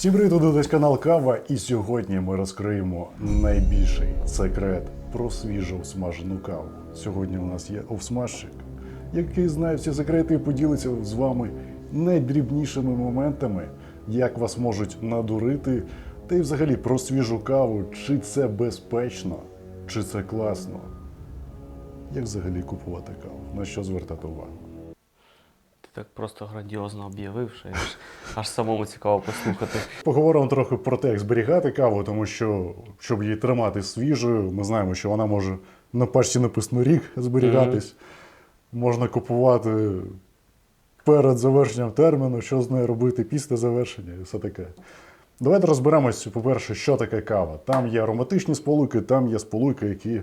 Всім привіт, тут десь канал Кава, і сьогодні ми розкриємо найбільший секрет про свіжу смажену каву. Сьогодні у нас є овсмажчик, який знає всі секрети і поділиться з вами найдрібнішими моментами, як вас можуть надурити, та й взагалі про свіжу каву, чи це безпечно, чи це класно. Як взагалі купувати каву? На що звертати увагу? Ти так просто грандіозно об'явив, що аж, аж самому цікаво послухати. Поговоримо трохи про те, як зберігати каву, тому що, щоб її тримати свіжою, ми знаємо, що вона може на пачці написано рік зберігатись. Можна купувати перед завершенням терміну, що з нею робити після завершення і все таке. Давайте розберемось, по-перше, що таке кава. Там є ароматичні сполуки, там є сполуки, які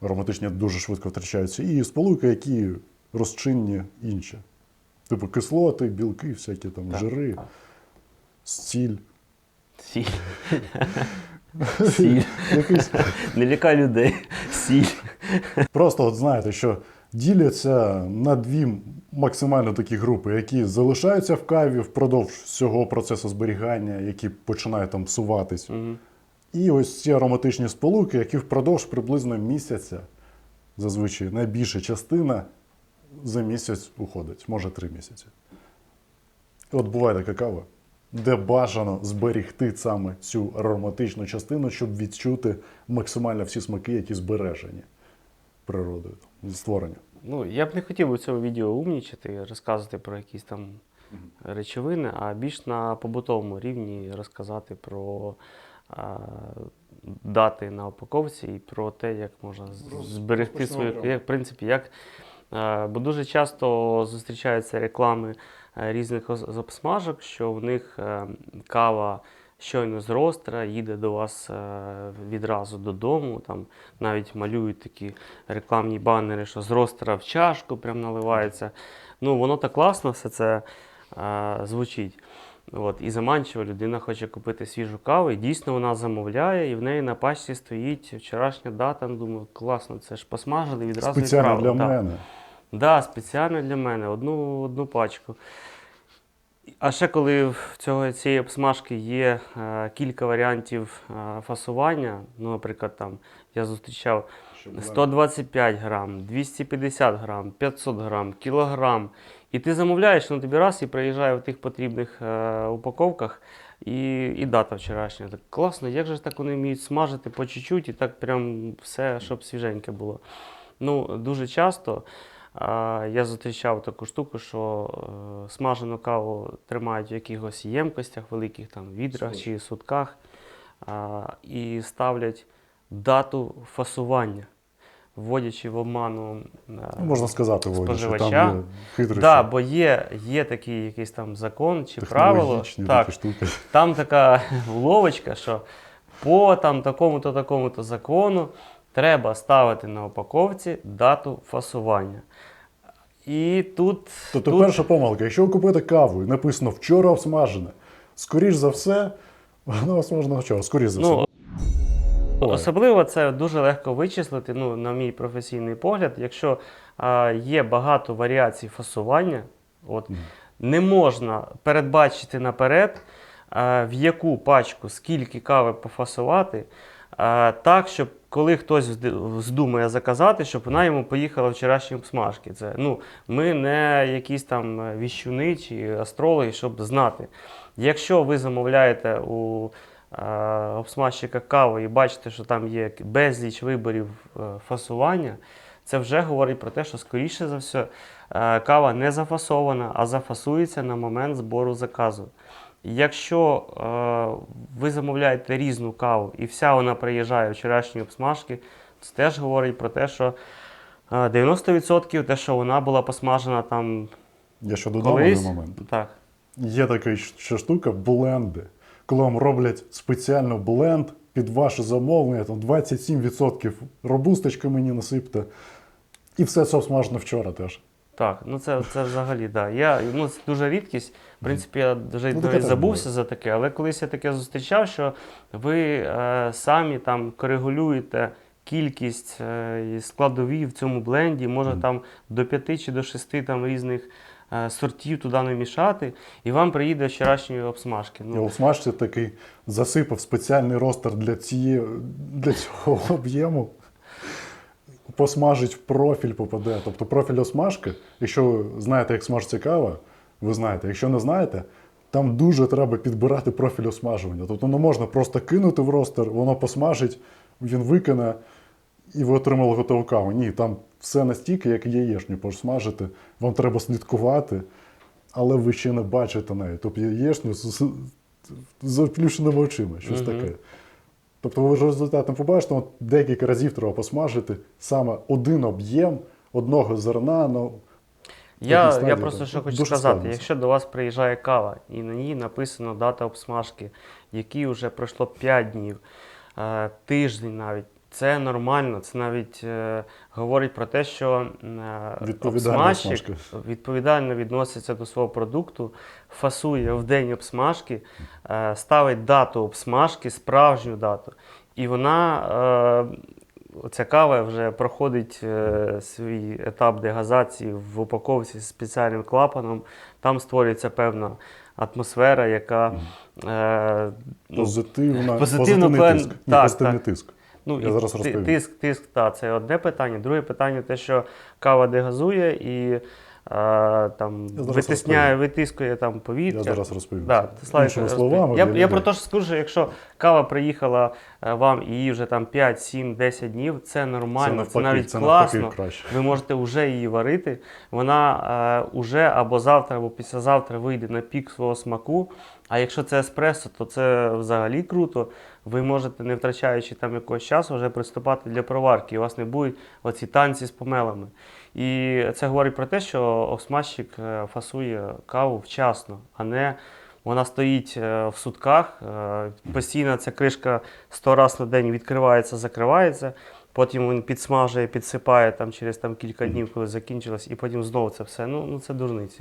ароматичні дуже швидко втрачаються, і сполуки, які розчинні інші. Типу кислоти, білки, всякі там Так, жири. Сіль. Сіль. Якийсь Не лякай людей. Сіль. Просто от знаєте, що діляться на дві максимально такі групи, які залишаються в каві впродовж всього процесу зберігання, які починають там псуватись. Мгм. І ось ці ароматичні сполуки, які впродовж приблизно місяця, зазвичай найбільша частина за місяць уходить, може три місяці. І От буває така кава, де бажано зберігти саме цю ароматичну частину, щоб відчути максимально всі смаки, які збережені природою, створення. Ну, я б не хотів у цьому відео умнічати, розказувати про якісь там речовини, а більш на побутовому рівні розказати про а, дати на упаковці і про те, як можна зберегти свою як, в принципі, як. А, Бо дуже часто зустрічаються реклами е, різних обсмажок, що в них е, кава щойно з ростра їде до вас е, відразу додому. Там навіть малюють такі рекламні банери, що з ростра в чашку прям наливається. Ну, воно так класно все це е, звучить. От, і заманчиво людина хоче купити свіжу каву, і дійсно вона замовляє, і в неї на пачці стоїть вчорашня дата. Ну, думаю, класно, це ж посмажили відразу Спеціально для. Мене. Да, спеціально для мене, одну, одну пачку. А ще коли в цього, цієї обсмажки є е, кілька варіантів е, фасування, ну, наприклад, там я зустрічав 125 грам, 250 грам, 500 грам, кілограм. І ти замовляєш, ну тобі раз і приїжджає в тих потрібних е, упаковках, і, і дата вчорашня. Так класно, як же так вони вміють смажити по чуть-чуть і так прям все, щоб свіженьке було. Ну, дуже часто я зустрічав таку штуку, що е, смажену каву тримають в якихось ємкостях великих, там відрах Схоже. чи сутках, і ставлять дату фасування, вводячи в обману. е, Ну, можна сказати, споживача. там є Да, бо є, є такий якийсь там закон чи правило. Так, штуки. там така уловочка, що по там такому-то такому-то закону треба ставити на упаковці дату фасування. І тут, Тобто тут перша помилка, якщо ви купите каву і написано вчора обсмажене, скоріш за все, вона обсмажена вчора, скоріш за все. ну, Буває. особливо це дуже легко вичислити, ну, на мій професійний погляд, якщо а, є багато варіацій фасування, от, Мгм. не можна передбачити наперед, а, в яку пачку скільки кави пофасувати, так, щоб коли хтось здумає заказати, щоб вона йому поїхала вчорашні обсмажки. Це, ну, ми не якісь там е, віщуни чи астрологи, щоб знати. Якщо ви замовляєте у обсмажчика каву і бачите, що там є безліч виборів е, фасування, це вже говорить про те, що скоріше за все е, кава не зафасована, а зафасується на момент збору заказу. Якщо е, ви замовляєте різну каву і вся вона приїжджає вчорашні обсмажки, це теж говорить про те, що е, 90% те, що вона була посмажена там Я ще колись. один момент. Так. Є така ще штука бленди. Коли вам роблять спеціально бленд під ваше замовлення, там 27% робусточки мені насипте. І все це обсмажено вчора теж. Так, ну це, це взагалі, да. Я, ну, це дуже рідкість. В принципі, я вже Ну, теж забувся за таке, але колись я таке зустрічав, що ви е, самі там коригулюєте кількість е, складові в цьому бленді, може Мгм. там до 5 чи до 6 там різних е, сортів туди не мішати, і вам приїде вчорашньої обсмажки. Ну, у смажці такий засипав спеціальний ростер для, цієї, для цього об'єму. Посмажить в профіль попаде. Тобто профіль осмажки, якщо ви знаєте, як смажиться кава, ви знаєте. Якщо не знаєте, там дуже треба підбирати профіль осмажування. Тобто не можна просто кинути в ростер, воно посмажить, він викине, і ви отримали готову каву. Ні, там все настільки, як яєчню посмажити. Вам треба слідкувати, але ви ще не бачите неї. Тобто яєчню з, заплющеними очима, щось Мгм. таке. Тобто ви результат не побачите, от декілька разів треба посмажити саме один об'єм одного зерна. Ну, Я, я просто що хочу Дуже сказати, складно. якщо до вас приїжджає кава і на ній написано дата обсмажки, якій вже пройшло 5 днів, е, тиждень навіть, це нормально. Це навіть е, говорить про те, що е, обсмажчик відповідально відноситься до свого продукту, фасує в день обсмажки, е, ставить дату обсмажки, справжню дату. І вона. Е, Ця кава вже проходить е, свій етап дегазації в упаковці з спеціальним клапаном. Там створюється певна атмосфера, яка е, ну, позитивна, позитивно позитивний тиск. Так, позитивний так. тиск. Ну, Я і зараз розповім. Тиск, тиск, та, це одне питання. Друге питання те, що кава дегазує і е, там витисняє, розповім. витискує там повітря. Я зараз розповім. Да, це. розповім. словами, я, я людей. про те, що скажу, що якщо кава приїхала е, вам і їй вже там 5, 7, 10 днів, це нормально, це, навпаки, навіть це класно. краще. Ви можете вже її варити. Вона е, уже або завтра, або післязавтра вийде на пік свого смаку. А якщо це еспресо, то це взагалі круто. Ви можете, не втрачаючи там якогось часу, вже приступати для проварки. І у вас не будуть оці танці з помелами. І це говорить про те, що осмажчик е, фасує каву вчасно, а не вона стоїть е, в сутках. е, Постійно ця кришка 100 разів на день відкривається, закривається. Потім він підсмажує, підсипає там через там кілька днів, коли закінчилось, і потім знову це все. Ну, ну це дурниці.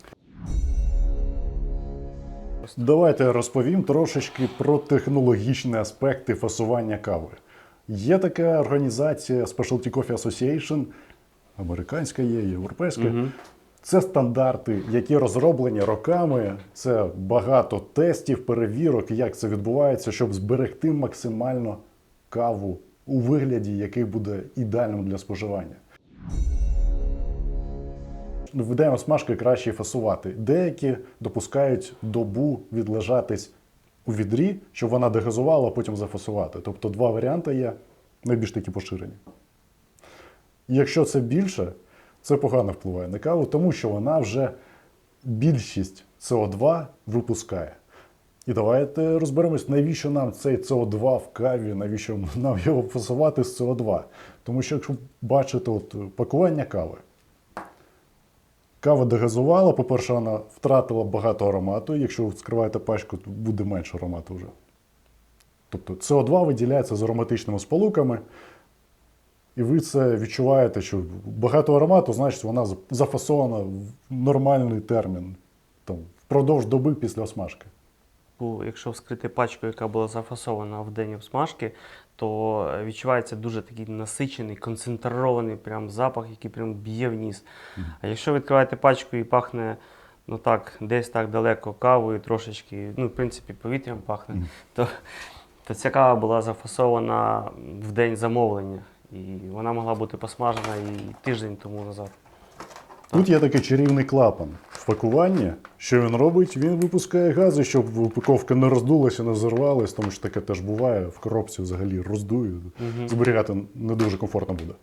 Давайте розповім трошечки про технологічні аспекти фасування кави. Є така організація Specialty Coffee Association, американська є, європейська. Мгм. Це стандарти, які розроблені роками. Це багато тестів, перевірок, як це відбувається, щоб зберегти максимально каву у вигляді, який буде ідеальним для споживання. В день смажки краще фасувати. Деякі допускають добу відлежатись у відрі, щоб вона дегазувала, а потім зафасувати. Тобто два варіанти є, найбільш такі поширені. Якщо це більше, це погано впливає на каву, тому що вона вже більшість СО2 випускає. І давайте розберемось, навіщо нам цей СО2 в каві, навіщо нам його фасувати з СО2. Тому що якщо бачите от, пакування кави, кава дегазувала, по-перше, вона втратила багато аромату. Якщо ви вскриваєте пачку, то буде менше аромату вже. Тобто СО2 виділяється з ароматичними сполуками, і ви це відчуваєте, що багато аромату, значить, вона зафасована в нормальний термін, там, впродовж доби після осмажки. Якщо вскрити пачку, яка була зафасована в день обсмажки, то е, відчувається дуже такий насичений, концентрований прям запах, який прям б'є в ніс. А якщо ви відкриваєте пачку і пахне ну так, десь так далеко кавою, трошечки, ну, в принципі, повітрям пахне, то, то ця кава була зафасована в день замовлення. І вона могла бути посмажена і тиждень тому назад. Тут є такий чарівний клапан в пакуванні. Що він робить? Він випускає гази, щоб упаковка не роздулася, не взорвалась, тому що таке теж буває. В коробці взагалі роздує. Зберігати не дуже комфортно буде.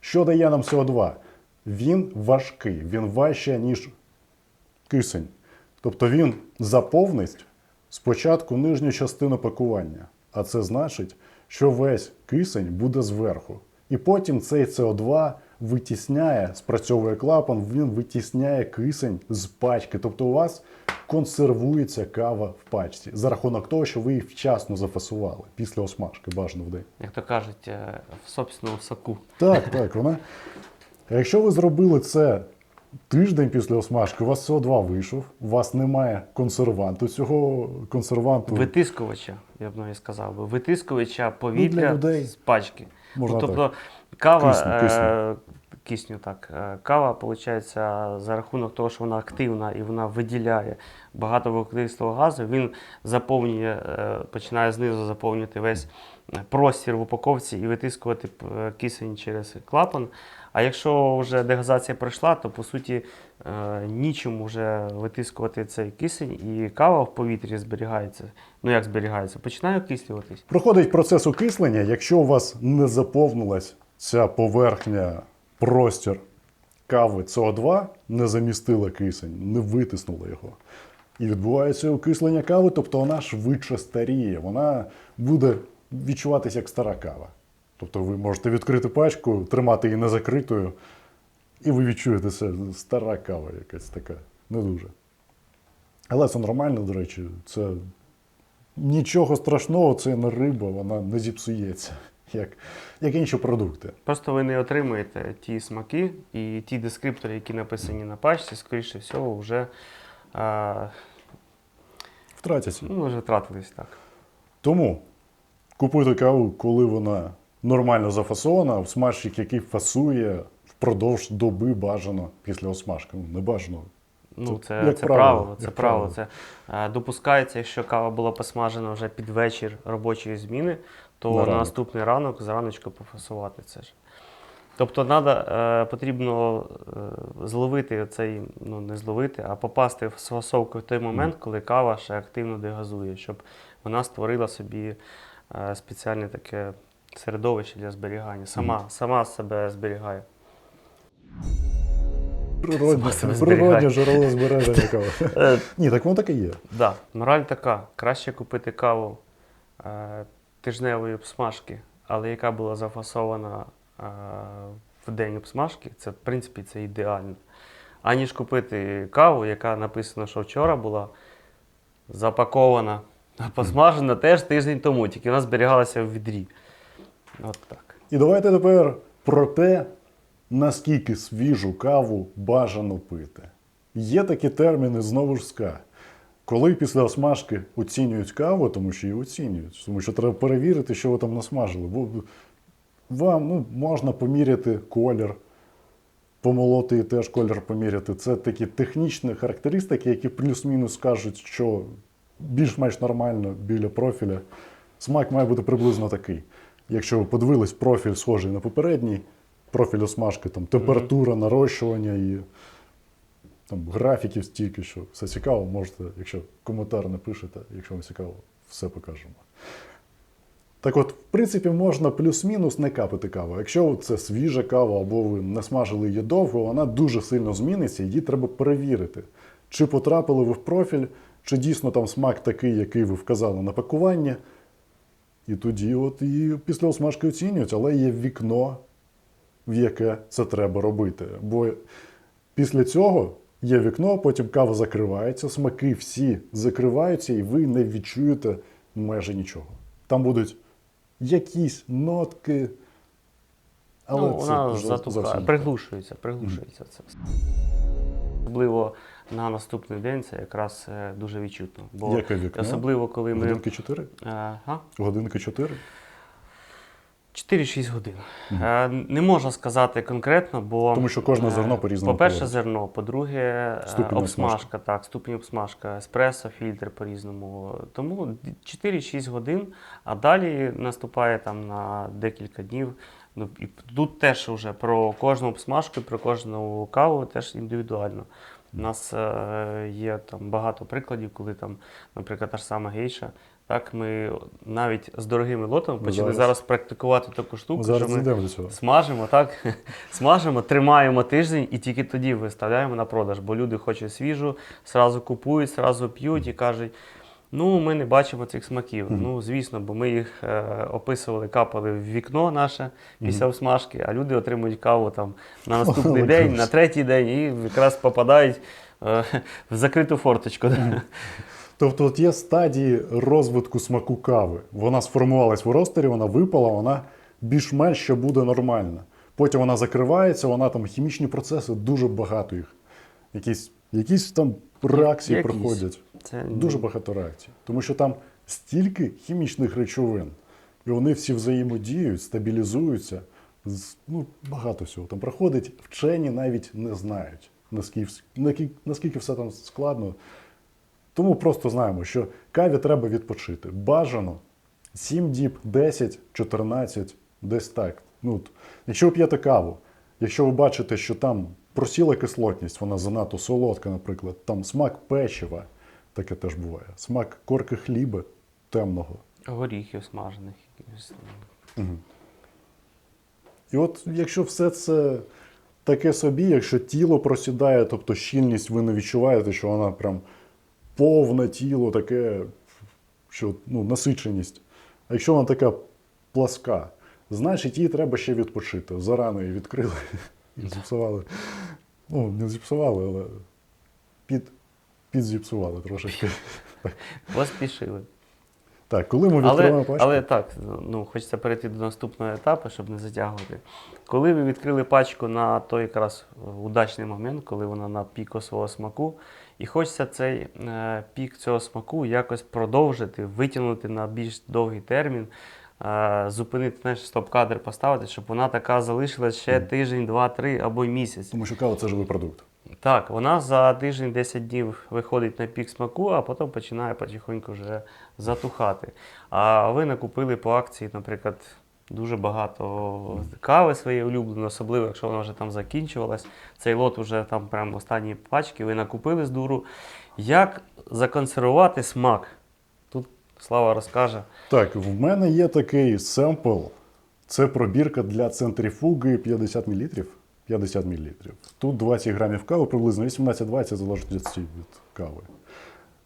Що дає нам СО2? Він важкий, він важче, ніж кисень. Тобто він заповнить спочатку нижню частину пакування. А це значить, що весь кисень буде зверху. І потім цей СО2 витісняє, спрацьовує клапан, він витісняє кисень з пачки. Тобто у вас консервується кава в пачці за рахунок того, що ви її вчасно зафасували після осмажки, бажано в день. Як то кажуть, е, в собственному соку. Так, так, вона. Якщо ви зробили це тиждень після осмажки, у вас СО2 вийшов, у вас немає консерванту. Цього консерванту Витискувача, я б навіть сказав би, витискувача повітря людей з пачки. можна Ну, тобто кава, Кисню, кисню. е, кисню так. Е, Кава, виходить, за рахунок того, що вона активна і вона виділяє багато вуглекислого газу, він заповнює, е, починає знизу заповнювати весь простір в упаковці і витискувати кисень через клапан. А якщо вже дегазація пройшла, то по суті нічому вже витискувати цей кисень, і кава в повітрі зберігається. Ну як зберігається? Починає окислюватись. Проходить процес окислення, якщо у вас не заповнилась ця поверхня, простір кави СО2, не замістила кисень, не витиснула його. І відбувається окислення кави, тобто вона швидше старіє, вона буде відчуватися як стара кава. Тобто ви можете відкрити пачку, тримати її незакритою, і ви відчуєте це стара кава якась така, не дуже. Але це нормально, до речі, це Нічого страшного, це не риба, вона не зіпсується, як, як інші продукти. Просто ви не отримуєте ті смаки і ті дескриптори, які написані на пачці, скоріше всього, вже, е, Втратяться. ну, вже втратились так. Тому купуйте каву, коли вона нормально зафасована, смажчик, який фасує впродовж доби бажано після осмажки. Ну, не бажано. Ну, Це це, це правило, правило. Це правило. правило. Це е, допускається, якщо кава була посмажена вже під вечір робочої зміни, то На на, ранок. наступний ранок зраночку пофасувати це ж. Тобто надо, е, потрібно е, зловити цей, ну не зловити, а попасти в фасовку в той момент, коли кава ще активно дегазує, щоб вона створила собі е, спеціальне таке середовище для зберігання. Сама, сама себе зберігає. Природне, джерело збереження кави. Ні, так воно так і є. Да, мораль така. Краще купити каву тижневої обсмажки, але яка була зафасована е, в день обсмажки, це в принципі це ідеально. Аніж купити каву, яка написано, що вчора була запакована, посмажена теж тиждень тому, тільки вона зберігалася в відрі. От так. І давайте тепер про те, наскільки свіжу каву бажано пити. Є такі терміни знову ж ска. Коли після осмажки оцінюють каву, тому що її оцінюють, тому що треба перевірити, що ви там насмажили. Бо вам ну, можна поміряти колір, помолоти і теж колір поміряти. Це такі технічні характеристики, які плюс-мінус скажуть, що більш-менш нормально біля профіля. Смак має бути приблизно такий. Якщо ви подивились, профіль схожий на попередній, профіль осмажки, там температура, нарощування і там графіків стільки, що все цікаво, можете, якщо коментар напишете, якщо вам цікаво, все покажемо. Так от, в принципі, можна плюс-мінус не капати каву. Якщо це свіжа кава або ви насмажили її довго, вона дуже сильно зміниться, її треба перевірити. Чи потрапили ви в профіль, чи дійсно там смак такий, який ви вказали на пакуванні. І тоді от і після осмажки оцінюють, але є вікно, в яке це треба робити. Бо після цього є вікно, потім кава закривається, смаки всі закриваються, і ви не відчуєте майже нічого. Там будуть якісь нотки. Але ну, це вона затухає, приглушується, приглушується це все. Особливо на наступний день це якраз е, дуже відчутно. Бо Яке вікно? особливо, коли ми. Годинки 4? Е, Ага. Годинки 4? 4-6 годин. Е, Не можна сказати конкретно, бо Тому що кожне е, зерно по-різному По-перше, поводиться. зерно, по-друге, е, Ступінь обсмажка, так, ступінь обсмажка, еспресо, фільтр по-різному. Тому 4-6 годин, а далі наступає там на декілька днів. Ну, і тут теж вже про кожну обсмажку, про кожну каву теж індивідуально. У нас е, є там багато прикладів, коли там, наприклад, та ж сама гейша. Так, ми навіть з дорогими лотами почали зараз- зараз, практикувати таку штуку, Ми що ми цього. смажимо, так? смажимо, тримаємо тиждень і тільки тоді виставляємо на продаж, бо люди хочуть свіжу, зразу купують, зразу п'ють і кажуть. Ну, ми не бачимо цих смаків. Ну, звісно, бо ми їх е, описували, капали в вікно наше після обсмажки, а люди отримують каву там на наступний день, на третій день і якраз попадають е, в закриту форточку. Тобто от є стадії розвитку смаку кави. Вона сформувалась в ростері, вона випала, вона більш-менш ще буде нормальна. Потім вона закривається, вона там хімічні процеси, дуже багато їх. Якісь, якісь там реакції Якісь. проходять. Це Дуже багато реакцій. Тому що там стільки хімічних речовин, і вони всі взаємодіють, стабілізуються. ну, багато всього там проходить. Вчені навіть не знають, наскільки, наскільки, наскільки все там складно. Тому просто знаємо, що каві треба відпочити. Бажано 7 діб, 10, 14, десь так. Ну, якщо ви п'єте каву, якщо ви бачите, що там просіла кислотність, вона занадто солодка, наприклад, там смак печива, таке теж буває, смак корки хліба темного. Горіхів смажених. якихось. І от якщо все це таке собі, якщо тіло просідає, тобто щільність, ви не відчуваєте, що вона прям повне тіло, таке, що ну, насиченість. А якщо вона така пласка, значить їй треба ще відпочити. Зарано її відкрили і зіпсували. Ну, не зіпсували, але під, підзіпсували трошечки. Поспішили. Так, коли ми відкриваємо Але, пачку, але так, ну, хочеться перейти до наступного етапу, щоб не затягувати. Коли ви відкрили пачку на той якраз удачний момент, коли вона на піку свого смаку, і хочеться цей е, пік цього смаку якось продовжити, витягнути на більш довгий термін, е, зупинити знаєш, стоп-кадр, поставити, щоб вона така залишилась ще тиждень, два, три або й місяць. тому що кава це живий продукт. Так, вона за тиждень 10 днів виходить на пік смаку, а потім починає потихоньку вже затухати. А ви накупили по акції, наприклад, дуже багато кави своєї улюбленої, особливо, якщо вона вже там закінчувалась. Цей лот вже там прямо останні пачки, ви накупили з дуру. Як законсервувати смак? Тут Слава розкаже. Так, в мене є такий семпл. Це пробірка для центрифуги 50 мл. 50 мл. Тут 20 грамів кави, приблизно 18-20 залежить від кави.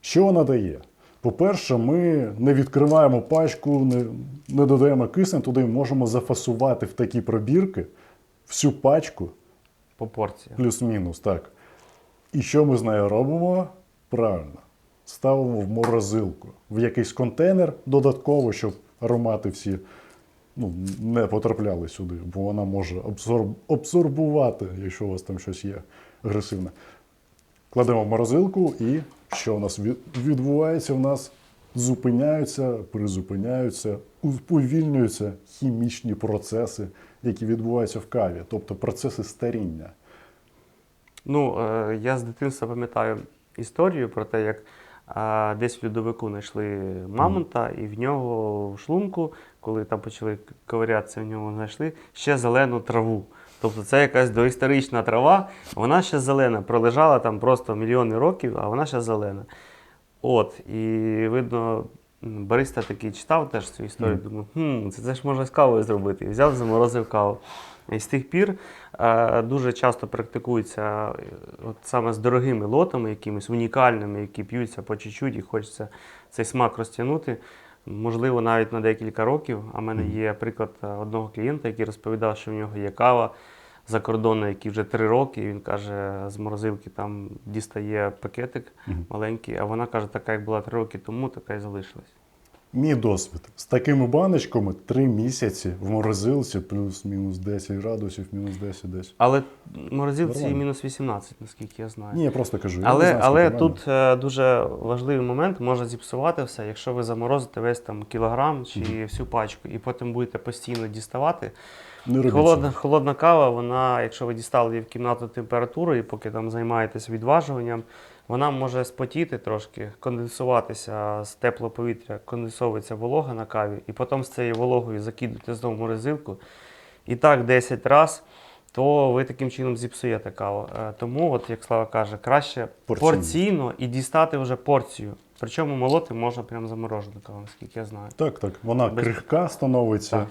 Що вона дає? По-перше, ми не відкриваємо пачку, не, не додаємо кисень, туди можемо зафасувати в такі пробірки всю пачку, По порції. плюс-мінус, так. І що ми з нею робимо? Правильно. Ставимо в морозилку, в якийсь контейнер додатково, щоб аромати всі ну, не потрапляли сюди, бо вона може абсорб... абсорбувати, якщо у вас там щось є агресивне. Кладемо в морозилку, і що у нас відбувається? У нас зупиняються, призупиняються, уповільнюються хімічні процеси, які відбуваються в каві, тобто процеси старіння. Ну, е, я з дитинства пам'ятаю історію про те, як десь в льодовику знайшли мамонта, і в нього в шлунку, коли там почали ковирятися, в нього знайшли ще зелену траву. Тобто це якась доісторична трава, вона ще зелена, пролежала там просто мільйони років, а вона ще зелена. От, і видно, бариста такий читав теж цю історію, Мгм. думаю, хм, це, це ж можна з кавою зробити. І взяв, заморозив каву. І з тих пір е, дуже часто практикується е, от саме з дорогими лотами, якимись унікальними, які п'ються по чуть-чуть і хочеться цей смак розтягнути. Можливо, навіть на декілька років. А в мене є приклад е, одного клієнта, який розповідав, що в нього є кава за кордону, який вже три роки. І він каже, з морозилки там дістає пакетик маленький, а вона каже, така як була три роки тому, така і залишилась. Мій досвід. З такими баночками 3 місяці в морозилці, плюс-мінус 10 градусів, мінус 10 десь. Але в морозилці Нормально. мінус 18, наскільки я знаю. Ні, я просто кажу. я не Але, знаю, але скільки тут е, дуже важливий момент, може зіпсувати все, якщо ви заморозите весь там кілограм чи всю пачку, і потім будете постійно діставати. не робіть Холодна, холодна кава, вона, якщо ви дістали її в кімнатну температуру, і поки там займаєтесь відважуванням, вона може спотіти трошки, конденсуватися з теплого повітря, конденсовується волога на каві, і потім з цією вологою закидуєте знову в морозилку. І так 10 разів, то ви таким чином зіпсуєте каву. Е, Тому, от як Слава каже, краще Порційно. порційно, і дістати вже порцію. Причому молоти можна прямо заморожену каву, наскільки я знаю. Так, так. Вона Без- крихка становиться. Так.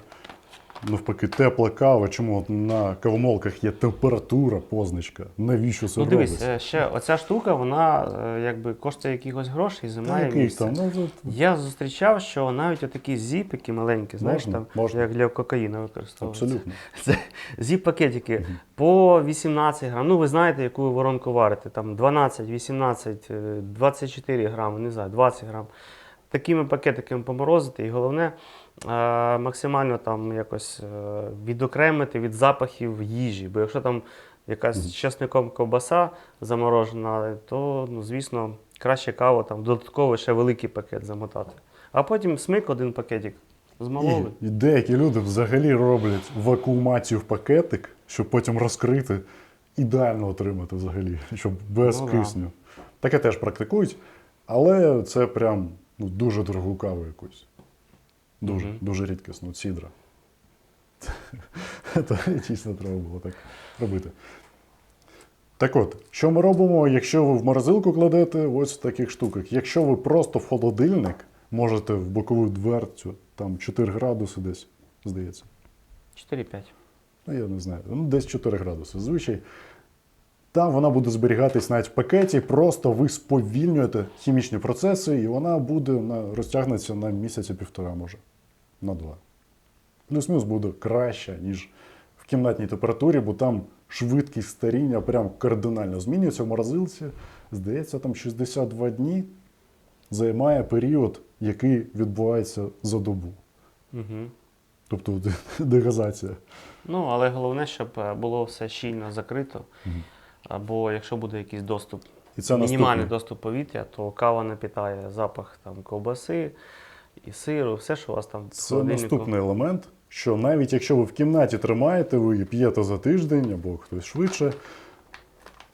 Навпаки, тепла кава. Чому от на кавомолках є температура, позначка? Навіщо це Ну дивись, робиться? е, ще оця штука, вона е, якби коштує якихось грошей, Та займає який місце. там? Ну, Я зустрічав, що навіть отакі зіпики маленькі, знаєш, Можна, там, можна. як для кокаїна використовуються. абсолютно. Це зіп-пакетики по 18 грам. Ну, ви знаєте, яку ви воронку варите. Там 12, 18, е, 24 грами, не знаю, 20 грам. Такими пакетиками поморозити. І головне, максимально там якось е, відокремити від запахів їжі. Бо якщо там якась з часником ковбаса заморожена, то, ну, звісно, краще каву там додатково ще великий пакет замотати. А потім смик один пакетик Змололи. І, і деякі люди взагалі роблять вакуумацію в пакетик, щоб потім розкрити, ідеально отримати взагалі, щоб без Ну да. кисню. Таке теж практикують, але це прям ну, дуже дорогу каву якусь. Дуже, Мгм. дуже рідкісну, сідра. То дійсно треба було так робити. Так от, що ми робимо, якщо ви в морозилку кладете ось в таких штуках. Якщо ви просто в холодильник можете в бокову дверцю, там 4 градуси десь, здається. 4-5. Ну, я не знаю, ну десь 4 градуси. Звичай. Там вона буде зберігатись навіть в пакеті, просто ви сповільнюєте хімічні процеси, і вона буде на, розтягнеться на місяця півтора, може, на два. Плюс-мінус буде краще, ніж в кімнатній температурі, бо там швидкість старіння прям кардинально змінюється в морозилці. Здається, там 62 дні займає період, який відбувається за добу. Угу. Тобто дегазація. Ну, але головне, щоб е, було все щільно закрито. Мгм. Або якщо буде якийсь доступ, І це мінімальний наступне. доступ повітря, то кава не питає запах там, ковбаси і сиру, все, що у вас там в Це холодильнику. наступний елемент, що навіть якщо ви в кімнаті тримаєте, ви її п'єте за тиждень або хтось швидше,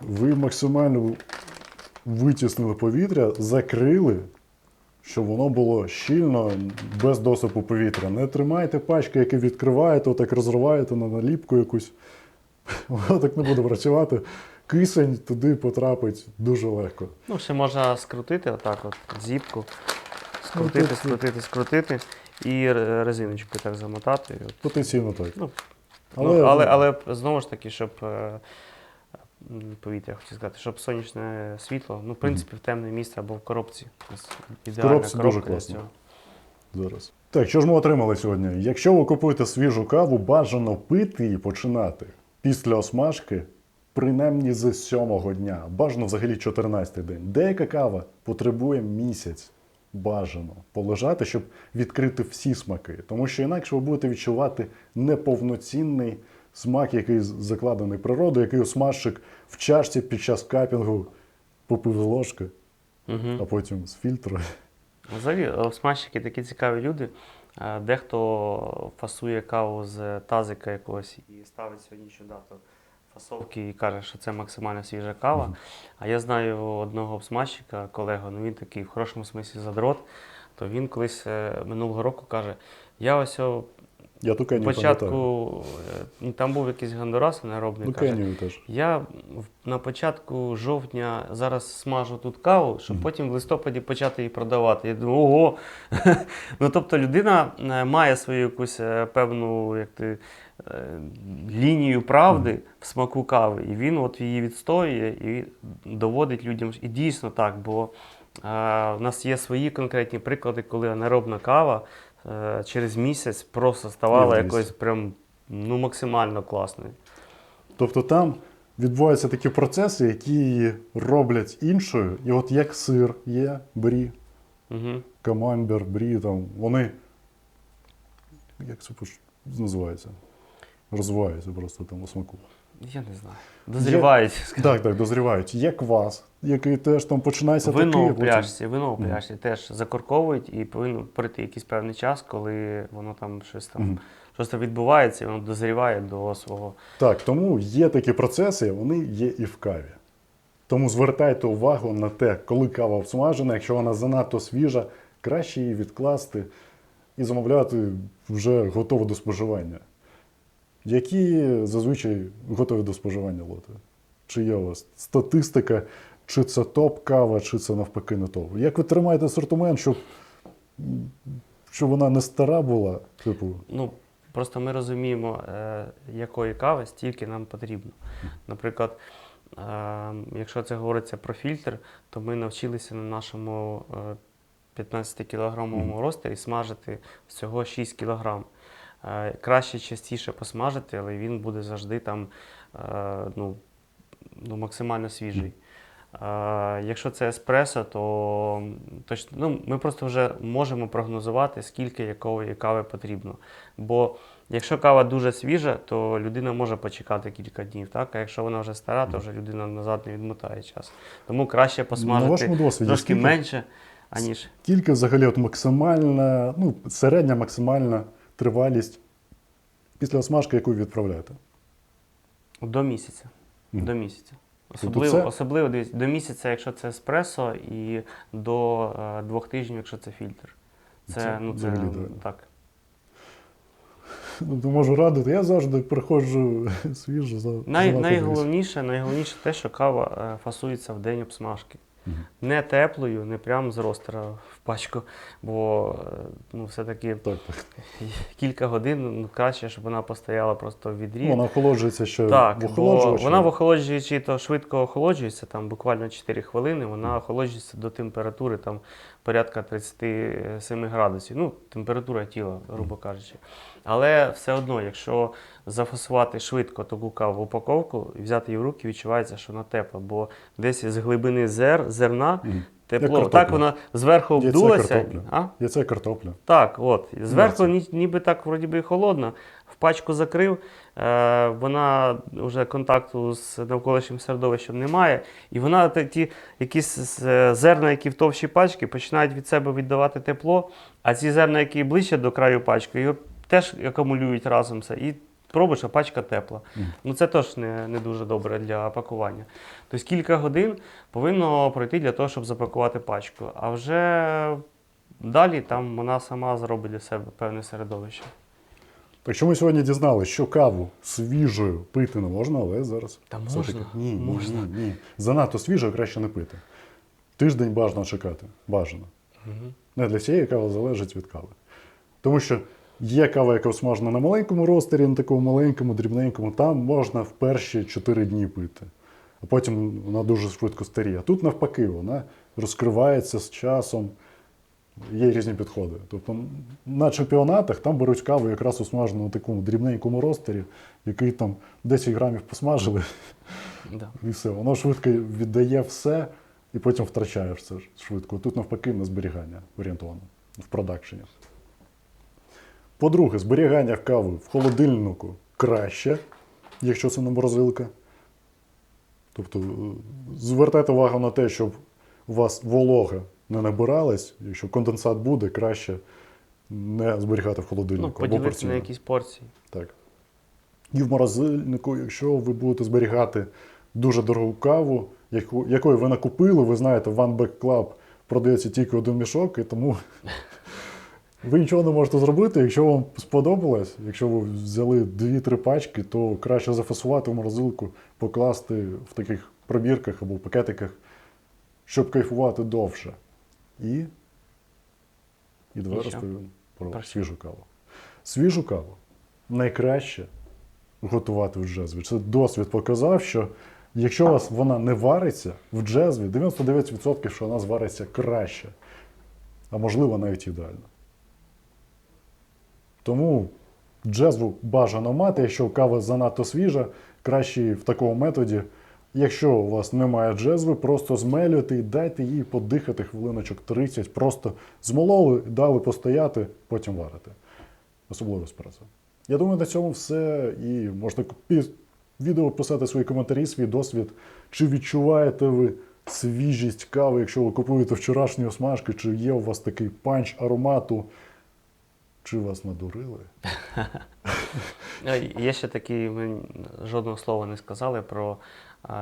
ви максимально витіснили повітря, закрили, щоб воно було щільно, без доступу повітря. Не тримайте пачки, які відкриваєте, отак розриваєте на наліпку якусь. Воно так не буде працювати. Кисень туди потрапить дуже легко. Ну, ще можна скрутити отак, от зіпку, скрутити, Ну, скрутити, скрутити і ре- резиночкою так замотати. і от. Потенційно так. Ну, Але- але, але, але знову ж таки, щоб е, повітря, хочу сказати, щоб сонячне світло, ну, в принципі, в темне місце або в коробці. Ідеальна коробці дуже класно. цього. Зараз. Так, що ж ми отримали сьогодні? Якщо ви купуєте свіжу каву, бажано пити і починати після осмажки, принаймні з сьомого дня, бажано взагалі 14-й день. Деяка кава потребує місяць. Бажано полежати, щоб відкрити всі смаки. Тому що інакше ви будете відчувати неповноцінний смак, який закладений природою, який осмажчик в чашці під час капінгу попив з ложки, Мгм. а потім з фільтру. Взагалі, е, смажчики такі цікаві люди. Е, Дехто фасує каву з тазика якогось і ставить сьогоднішню дату фасовки і каже, що це максимально свіжа кава. А я знаю одного смажчика, колегу, ну він такий в хорошому смислі задрот, то він колись е, минулого року каже: я ось Я ту Кенію початку, е, ну, там був якийсь гондурас неробний. Ну, каже, Кенію теж. я на початку жовтня зараз смажу тут каву, щоб Мгм. потім в листопаді почати її продавати. Я думаю, ого. ну тобто людина е, має свою якусь е, певну як ти, лінію правди в смаку кави, і він от її відстоює і доводить людям. І дійсно так, бо е, в нас є свої конкретні приклади, коли анаеробна кава е, через місяць просто ставала Є якоюсь прям ну, максимально класною. Тобто там відбуваються такі процеси, які її роблять іншою. І от як сир є, брі, Угу. камамбер, брі, там, вони. Як це називається? Розвиваються просто там у смаку. Я не знаю. Дозрівають. Так, так, дозрівають. Є квас, який теж там починається Вино такий. пляшці, вино Мгм. пляшці теж закорковують і повинно пройти якийсь певний час, коли воно там щось там Мгм. щось там відбувається, і воно дозріває до свого. Так, тому є такі процеси, вони є і в каві. Тому звертайте увагу на те, коли кава обсмажена, якщо вона занадто свіжа, краще її відкласти і замовляти вже готову до споживання. Які зазвичай готові до споживання лоти? Чи є у вас статистика, чи це топ-кава, чи це навпаки не топ? Як ви тримаєте асортимент, щоб, щоб вона не стара була? Типу, Ну, просто ми розуміємо, е, якої кави стільки нам потрібно. Наприклад, е, якщо це говориться про фільтр, то ми навчилися на нашому е, 15-кілограмовому ростері смажити всього 6 кілограм. Е, Краще частіше посмажити, але він буде завжди там е, ну, ну, максимально свіжий. Е, Якщо це еспресо, то точно, ну, ми просто вже можемо прогнозувати, скільки якої кави потрібно. Бо якщо кава дуже свіжа, то людина може почекати кілька днів. Так? А якщо вона вже стара, то вже людина назад не відмотає час. Тому краще на посмажити вашому досвіді трошки скільки? менше. аніж Тільки взагалі от максимальна, ну, середня максимальна тривалість після осмажки, яку ви відправляєте. до місяця. До місяця. Тобто Особливо, це- особливо дивіться, до місяця, якщо це еспресо, і до е, двох тижнів, якщо це фільтр. Це, Це ну, це взагалі так. Тобто можу радити, я завжди приходжу свіжо. за- Най, найголовніше, найголовніше те, що кава е, фасується в день обсмажки. Не теплою, не прямо з ростера в пачку, бо е, ну, все-таки Так, так. кілька годин ну, краще, щоб вона постояла просто в відрі. Вона охолоджується ще Так, в охолоджувачі. вона в охолоджуючі то швидко охолоджується, там буквально 4 хвилини, вона охолоджується до температури там, порядка 37 градусів. Ну, температура тіла, грубо кажучи. Але все одно, якщо зафасувати швидко таку каву в упаковку і взяти її в руки, відчувається, що вона тепла, бо десь з глибини зер, зерна тепло. Так вона зверху обдулася. картопля. А? Яйце картопля. Так, от. Зверху ні, ніби так вроді би і холодно. В пачку закрив, е, вона вже контакту з навколишнім середовищем немає. І вона ті якісь зерна, які в товщі пачки, починають від себе віддавати тепло, а ці зерна, які ближче до краю пачки, його теж акумулюють разом все. І пробуєш, а пачка тепла. Ну це теж не, не дуже добре для пакування. Тобто кілька годин повинно пройти для того, щоб запакувати пачку. А вже далі там вона сама зробить для себе певне середовище. Так що ми сьогодні дізналися, що каву свіжою пити не можна, але зараз. Та все-таки- можна, Ні, ні, можна. ні, ні. Занадто свіжою краще не пити. Тиждень бажано чекати. Бажано. Не для всієї кави залежить від кави. Тому що є кава, яка смажена на маленькому ростері, на такому маленькому, дрібненькому, там можна в перші 4 дні пити. А потім вона дуже швидко старіє. А тут навпаки, вона розкривається з часом. Є різні підходи. Тобто на чемпіонатах там беруть каву якраз усмажену на такому дрібненькому ростері, який там 10 грамів посмажили, Да. і все. Воно швидко віддає все, і потім втрачає все швидко. Тут навпаки на зберігання орієнтовано в продакшені. По-друге, зберігання кави в холодильнику краще, якщо це не морозилка. Тобто е, звертайте увагу на те, щоб у вас волога не набиралась, якщо конденсат буде, краще не зберігати в холодильнику. Ну, або поділити на якісь порції. Так. І в морозильнику, якщо ви будете зберігати дуже дорогу каву, яку, якої ви накупили, ви знаєте, в One Back Club продається тільки один мішок, і тому ви нічого не можете зробити. Якщо вам сподобалось, якщо ви взяли 2-3 пачки, то краще зафасувати в морозилку, покласти в таких пробірках або пакетиках, щоб кайфувати довше. І, і давай розповім про Про що? свіжу каву. Свіжу каву найкраще готувати в джезві. Це досвід показав, що якщо у вас вона не вариться в джезві, 99% що вона звариться краще, а можливо навіть ідеально. Тому джезву бажано мати, якщо кава занадто свіжа, краще в такому методі. Якщо у вас немає джезви, просто змелюйте і дайте їй подихати хвилиночок 30, просто змололи, дали постояти, потім варите. Особливо еспресо. Я думаю, на цьому все. І можна під відео писати свої коментарі, свій досвід. Чи відчуваєте ви свіжість кави, якщо ви купуєте вчорашні осмажки, чи є у вас такий панч аромату, чи вас надурили? Є ще такий, ми жодного слова не сказали про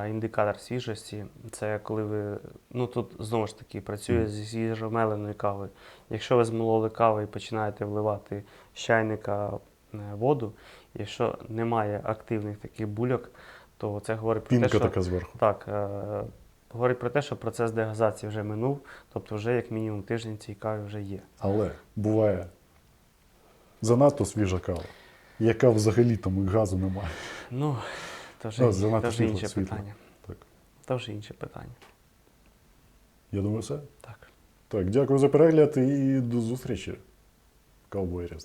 індикатор свіжості. Це коли ви, ну тут знову ж таки працює зі свіжомеленою кавою. Якщо ви змололи каву і починаєте вливати з чайника е, воду, якщо немає активних таких бульок, то це говорить про Пінка те, що така зверху. так, е, говорить про те, що процес дегазації вже минув, тобто вже як мінімум тиждень цій каві вже є. Але буває занадто свіжа кава, яка взагалі там газу немає. Ну, то вже, Ну, то вже інше світло. питання. Так. То вже інше питання. Я думаю, все. Так. Так, дякую за перегляд і до зустрічі. Ковбой різна.